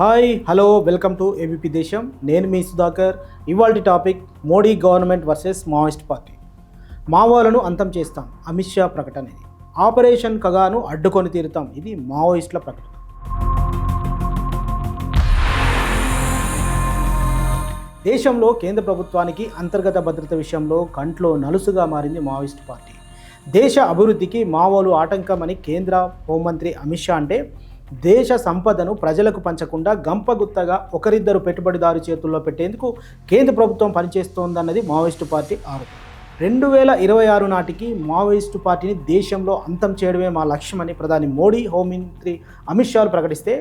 Hi hello welcome to ABP Desam నేను మీ సుధాకర్. ఇవాళ topic Modi government versus Maoist party. మావోలను అంతం చేస్తాం అమిత్ షా ప్రకటన ఇది ఆపరేషన్ కగాను అడ్డుకొని తీరుతాం. ఇది మావోయిస్టుల ప్రకటన. దేశంలో కేంద్ర ప్రభుత్వానికి అంతర్గత భద్రత విషయంలో కంట్లో నలుసుగా మారింది మావోయిస్ట్ పార్టీ. దేశ అభివృద్ధికి మావోలు ఆటంకమని కేంద్ర హోంమంత్రి అమిత్ షా అంటే దేశ సంపదను ప్రజలకు పంచకుండా గంపగుత్తగా ఒకరిద్దరు పెట్టుబడిదారు చేతుల్లో పెట్టేందుకు కేంద్ర ప్రభుత్వం పనిచేస్తోందన్నది మావోయిస్టు పార్టీ ఆరోపణ. రెండు వేల ఇరవై ఆరు నాటికి మావోయిస్టు పార్టీని దేశంలో అంతం చేయడమే మా లక్ష్యమని ప్రధాని మోడీ హోంమంత్రి అమిత్ షాలు ప్రకటిస్తే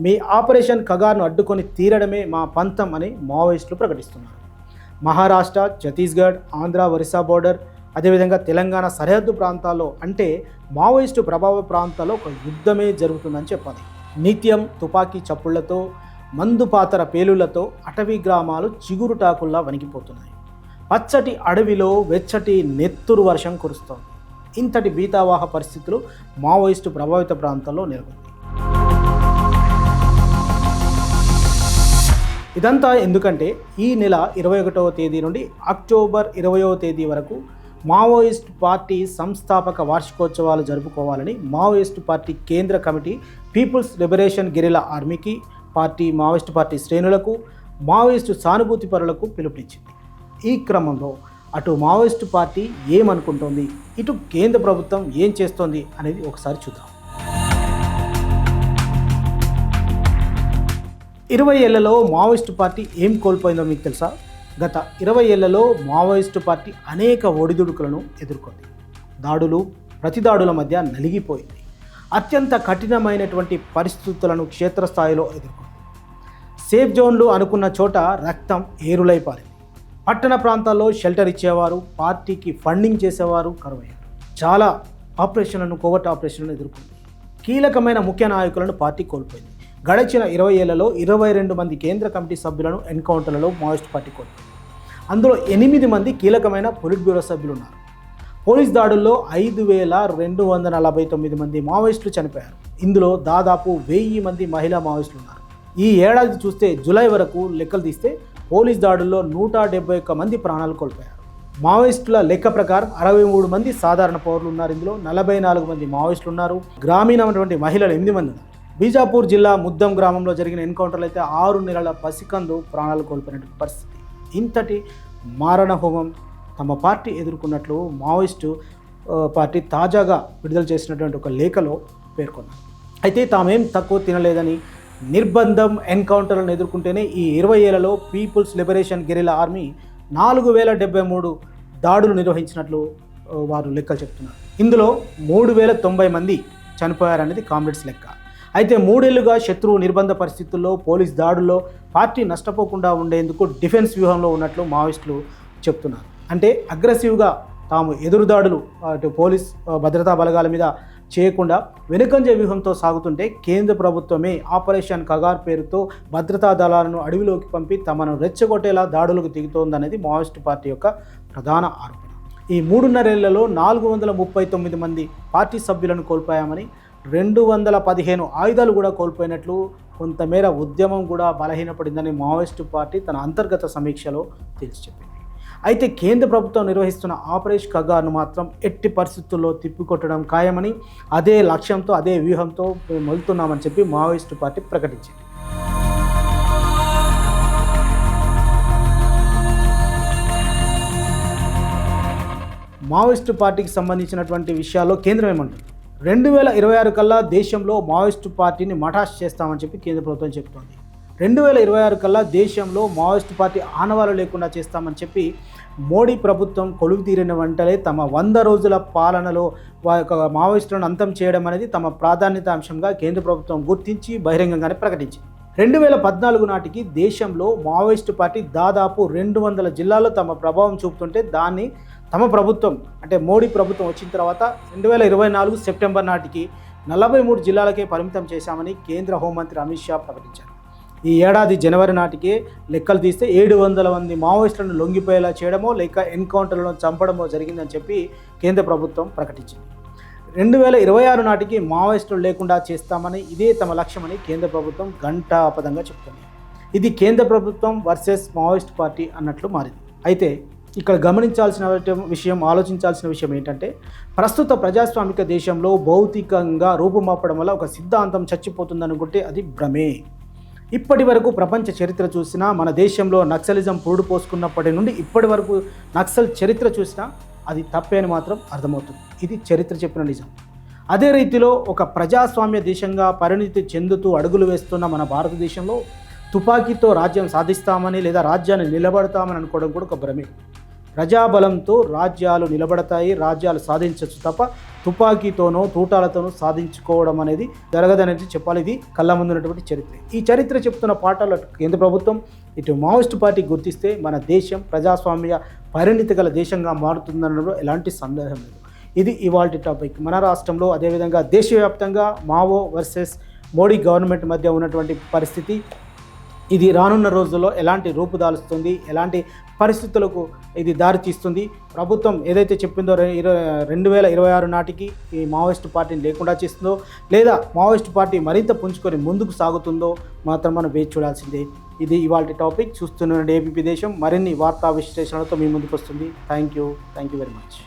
మీ ఆపరేషన్ కగార్ను అడ్డుకొని తీరడమే మా పంతం అని మావోయిస్టులు ప్రకటిస్తున్నారు. మహారాష్ట్ర ఛత్తీస్గఢ్ ఆంధ్ర ఒరిస్సా బోర్డర్ అదేవిధంగా తెలంగాణ సరిహద్దు ప్రాంతాల్లో అంటే మావోయిస్టు ప్రభావ ప్రాంతాల్లో ఒక యుద్ధమే జరుగుతుందని చెప్పాలి. నిత్యం తుపాకీ చప్పుళ్ళతో మందుపాతర పేలులతో అటవీ గ్రామాలు చిగురుటాకుల్లా వణికిపోతున్నాయి. పచ్చటి అడవిలో వెచ్చటి నెత్తురు వర్షం కురుస్తోంది. ఇంతటి బీతావాహ పరిస్థితులు మావోయిస్టు ప్రభావిత ప్రాంతాల్లో నెలకొంది. ఇదంతా ఎందుకంటే ఈ నెల ఇరవై ఒకటవ తేదీ నుండి అక్టోబర్ ఇరవయవ తేదీ వరకు మావోయిస్ట్ పార్టీ సంస్థాపక వార్షికోత్సవాలు జరుపుకోవాలని మావోయిస్ట్ పార్టీ కేంద్ర కమిటీ పీపుల్స్ లిబరేషన్ గెరిలా ఆర్మీకి పార్టీ మావోయిస్ట్ పార్టీ శ్రేణులకు మావోయిస్టు సానుభూతి పరులకు పిలుపునిచ్చింది. ఈ క్రమంలో అటు మావోయిస్టు పార్టీ ఏమనుకుంటోంది? ఇటు కేంద్ర ప్రభుత్వం ఏం చేస్తోంది? అనేది ఒకసారి చూద్దాం. ఇరవై ఏళ్ళలో మావోయిస్టు పార్టీ ఏం కోల్పోయిందో మీకు తెలుసా? గత ఇరవై ఏళ్ళలో మావోయిస్టు పార్టీ అనేక ఒడిదుడుకులను ఎదుర్కొంది. దాడులు ప్రతిదాడుల మధ్య నలిగిపోయింది. అత్యంత కఠినమైనటువంటి పరిస్థితులను క్షేత్రస్థాయిలో ఎదుర్కొంది. సేఫ్ జోన్లు అనుకున్న చోట రక్తం ఏరులై పారింది. పట్టణ ప్రాంతాల్లో షెల్టర్ ఇచ్చేవారు పార్టీకి ఫండింగ్ చేసేవారు కరువయ్యారు. చాలా ఆపరేషన్లను కోవట్ ఆపరేషన్లను ఎదుర్కొంది. కీలకమైన ముఖ్య నాయకులను పార్టీ కోల్పోయింది. గడిచిన ఇరవై ఏళ్ళలో ఇరవై రెండు మంది కేంద్ర కమిటీ సభ్యులను ఎన్కౌంటర్లలో మావోయిస్ట్ పార్టీ కోల్పోయింది. అందులో ఎనిమిది మంది కీలకమైన పొలిట్ బ్యూరో సభ్యులు ఉన్నారు పోలీస్ దాడుల్లో ఐదు వేల రెండు వందల నలభై తొమ్మిది మంది మావోయిస్టులు చనిపోయారు. ఇందులో దాదాపు వెయ్యి మంది మహిళా మావోయిస్టులు ఉన్నారు ఈ ఏడాది చూస్తే జూలై వరకు లెక్కలు తీస్తే పోలీస్ దాడుల్లో నూట డెబ్బై ఒక్క మంది ప్రాణాలు కోల్పోయారు. మావోయిస్టుల లెక్క ప్రకారం అరవై మూడు మంది సాధారణ పౌరులు ఉన్నారు. ఇందులో నలభై నాలుగు మంది మావోయిస్టులు ఉన్నారు. గ్రామీణమైనటువంటి మహిళలు ఎనిమిది మంది ఉన్నారు. బీజాపూర్ జిల్లా ముద్దం గ్రామంలో జరిగిన ఎన్కౌంటర్లు అయితే ఆరు నెలల పసికందు ప్రాణాలు కోల్పోయినటువంటి పరిస్థితి. ఇంతటి మారణ హోమం తమ పార్టీ ఎదుర్కొన్నట్లు మావోయిస్టు పార్టీ తాజాగా విడుదల చేసినటువంటి ఒక లేఖలో పేర్కొన్నారు. అయితే తామేం తక్కువ తినలేదని నిర్బంధం ఎన్కౌంటర్లను ఎదుర్కొంటేనే ఈ ఇరవై ఏళ్ళలో పీపుల్స్ లిబరేషన్ గెరిలా ఆర్మీ నాలుగు వేల డెబ్బై మూడు దాడులు నిర్వహించినట్లు వారు లెక్కలు చెప్తున్నారు. ఇందులో మూడు వేల తొంభై మంది చనిపోయారనేది కామ్రేడ్స్ లెక్క. అయితే మూడేళ్ళుగా శత్రువు నిర్బంధ పరిస్థితుల్లో పోలీస్ దాడుల్లో పార్టీ నష్టపోకుండా ఉండేందుకు డిఫెన్స్ వ్యూహంలో ఉన్నట్లు మావోయిస్టులు చెప్తున్నారు. అంటే అగ్రెసివ్గా తాము ఎదురుదాడులు అటు పోలీస్ భద్రతా బలగాల మీద చేయకుండా వెనుకంజ వ్యూహంతో సాగుతుంటే కేంద్ర ప్రభుత్వమే ఆపరేషన్ కగార్ పేరుతో భద్రతా దళాలను అడవిలోకి పంపి తమను రెచ్చగొట్టేలా దాడులకు దిగుతోందనేది మావోయిస్టు పార్టీ యొక్క ప్రధాన ఆరోపణ. ఈ మూడున్నరేళ్ళలో నాలుగు వందల ముప్పై తొమ్మిది మంది పార్టీ సభ్యులను కోల్పోయామని రెండు వందల పదిహేను ఆయుధాలు కూడా కోల్పోయినట్లు కొంతమేర ఉద్యమం కూడా బలహీనపడిందని మావోయిస్టు పార్టీ తన అంతర్గత సమీక్షలో తేల్చి చెప్పింది అయితే కేంద్ర ప్రభుత్వం నిర్వహిస్తున్న ఆపరేషన్ కగార్ను మాత్రం ఎట్టి పరిస్థితుల్లో తిప్పికొట్టడం ఖాయమని అదే లక్ష్యంతో అదే వ్యూహంతో మేము వెళ్తున్నామని చెప్పి మావోయిస్టు పార్టీ ప్రకటించింది. మావోయిస్టు పార్టీకి సంబంధించినటువంటి విషయాల్లో కేంద్రం ఏమంటుంది? రెండు వేల ఇరవై ఆరు కల్లా దేశంలో మావోయిస్టు పార్టీని మఠాష్ చేస్తామని చెప్పి కేంద్ర ప్రభుత్వం చెబుతోంది రెండు వేల ఇరవై ఆరు కల్లా దేశంలో మావోయిస్టు పార్టీ ఆనవాలు లేకుండా చేస్తామని చెప్పి మోడీ ప్రభుత్వం కొలువు తీరిన వెంటనే తమ వంద రోజుల పాలనలో వారి యొక్క మావోయిస్టులను అంతం చేయడం అనేది తమ ప్రాధాన్యత అంశంగా కేంద్ర ప్రభుత్వం గుర్తించి బహిరంగంగానే ప్రకటించింది. రెండు వేల పద్నాలుగు నాటికి దేశంలో మావోయిస్టు పార్టీ దాదాపు రెండు వందల జిల్లాల్లో తమ ప్రభావం చూపుతుంటే దాన్ని తమ ప్రభుత్వం అంటే మోడీ ప్రభుత్వం వచ్చిన తర్వాత రెండు వేల ఇరవై నాలుగు సెప్టెంబర్ నాటికి నలభై మూడు జిల్లాలకే పరిమితం చేశామని కేంద్ర హోంమంత్రి అమిత్ షా ప్రకటించారు. ఈ ఏడాది జనవరి నాటికే లెక్కలు తీస్తే ఏడు వందల మంది మావోయిస్టులను లొంగిపోయేలా చేయడమో లేక ఎన్కౌంటర్లను చంపడమో జరిగిందని చెప్పి కేంద్ర ప్రభుత్వం ప్రకటించింది. రెండు వేల ఇరవై ఆరు నాటికి మావోయిస్టులు లేకుండా చేస్తామని ఇదే తమ లక్ష్యమని కేంద్ర ప్రభుత్వం ఘంటాపదంగా చెప్తుంది. ఇది కేంద్ర ప్రభుత్వం వర్సెస్ మావోయిస్ట్ పార్టీ అన్నట్లు మారింది. అయితే ఇక్కడ గమనించాల్సిన విషయం ఆలోచించాల్సిన విషయం ఏంటంటే ప్రస్తుత ప్రజాస్వామిక దేశంలో భౌతికంగా రూపుమాపడం వల్ల ఒక సిద్ధాంతం చచ్చిపోతుందనుకుంటే అది భ్రమే. ఇప్పటి వరకు ప్రపంచ చరిత్ర చూసినా మన దేశంలో నక్సలిజం పురుడు పోసుకున్నప్పటి నుండి ఇప్పటి వరకు నక్సల్ చరిత్ర చూసినా అది తప్పే అని మాత్రం అర్థమవుతుంది. ఇది చరిత్ర చెప్పిన నిజం. అదే రీతిలో ఒక ప్రజాస్వామ్య దేశంగా పరిణితి చెందుతూ అడుగులు వేస్తున్న మన భారతదేశంలో తుపాకీతో రాజ్యం సాధిస్తామని లేదా రాజ్యాన్ని నిలబడతామని అనుకోవడం కూడా ఒక భ్రమే. ప్రజాబలంతో రాజ్యాలు నిలబడతాయి రాజ్యాలు సాధించవచ్చు తప్ప తుపాకీతోనో తూటాలతోనో సాధించుకోవడం అనేది జరగదనేది చెప్పాలి. ఇది కళ్ళ ముందున్నటువంటి చరిత్ర. ఈ చరిత్ర చెప్తున్న పాఠాలు కేంద్ర ప్రభుత్వం ఇటు మావోయిస్ట్ పార్టీ గుర్తిస్తే మన దేశం ప్రజాస్వామ్య పరిణితి గల దేశంగా మారుతుందనడంలో ఎలాంటి సందేహం లేదు. ఇది ఇవాళ టాపిక్. మన రాష్ట్రంలో అదేవిధంగా దేశవ్యాప్తంగా మావో వర్సెస్ మోడీ గవర్నమెంట్ మధ్య ఉన్నటువంటి పరిస్థితి ఇది రానున్న రోజుల్లో ఎలాంటి రూపుదాలుస్తుంది ఎలాంటి పరిస్థితులకు ఇది దారి తీస్తుంది? ప్రభుత్వం ఏదైతే చెప్పిందో రెండు వేల ఇరవై ఆరు నాటికి ఈ మావోయిస్టు పార్టీని లేకుండా చేస్తుందో లేదా మావోయిస్టు పార్టీ మరింత పుంజుకొని ముందుకు సాగుతుందో మాత్రం మనం వేచి చూడాల్సిందే. ఇది ఇవాళ టాపిక్. చూస్తున్న ఏపీ దేశం మరిన్ని వార్తా విశ్లేషణలతో మీ ముందుకు వస్తుంది. Thank you. Thank you very much.